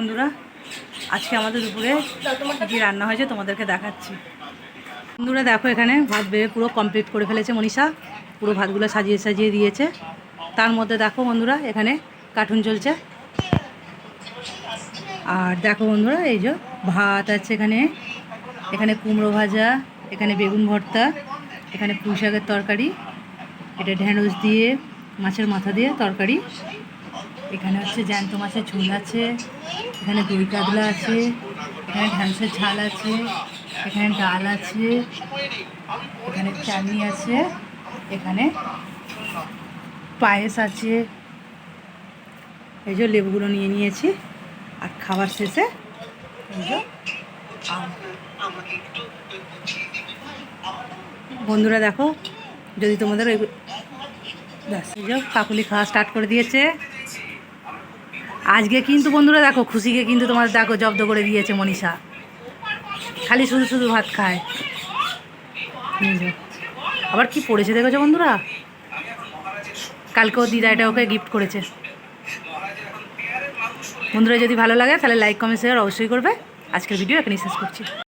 বন্ধুরা, আজকে আমাদের দুপুরে কী রান্না হয়েছে তোমাদেরকে দেখাচ্ছি। বন্ধুরা, দেখো এখানে ভাত বেড়ে পুরো কমপ্লিট করে ফেলেছে মনীষা। পুরো ভাতগুলো সাজিয়ে সাজিয়ে দিয়েছে। তার মধ্যে দেখো বন্ধুরা, এখানে কার্টুন চলছে। আর দেখো বন্ধুরা, এই যে ভাত আছে এখানে। এখানে কুমড়ো ভাজা, এখানে বেগুন ভর্তা, এখানে পুঁই শাকের তরকারি, এটা ঢেঁড়স দিয়ে, মাছের মাথা দিয়ে তরকারি। এখানে হচ্ছে জ্যান্ত মাছের ঝোল আছে, এখানে দই কাতলা আছে, এখানে ঢ্যাঁড়সের ঝাল আছে, এখানে ডাল আছে, এখানে চাটনি আছে, এখানে পায়েস আছে। এই যে লেবুগুলো নিয়ে নিয়েছি, আর খাবার শেষে বন্ধুরা দেখো, যদি তোমাদের ওই ব্যাস কাকুলি খাওয়া স্টার্ট করে দিয়েছে। আজকে কিন্তু বন্ধুরা দেখো, খুশিকে কিন্তু তোমার দেখো জব্দ করে দিয়েছে মনীষা। খালি শুধু শুধু ভাত খায়। আবার কি পড়েছে দেখেছ বন্ধুরা? কালকেও দিদা এটা ওকে গিফট করেছে। বন্ধুরা, যদি ভালো লাগে তাহলে লাইক কমেন্ট শেয়ার অবশ্যই করবে। আজকের ভিডিও এখানেই শেষ করছি।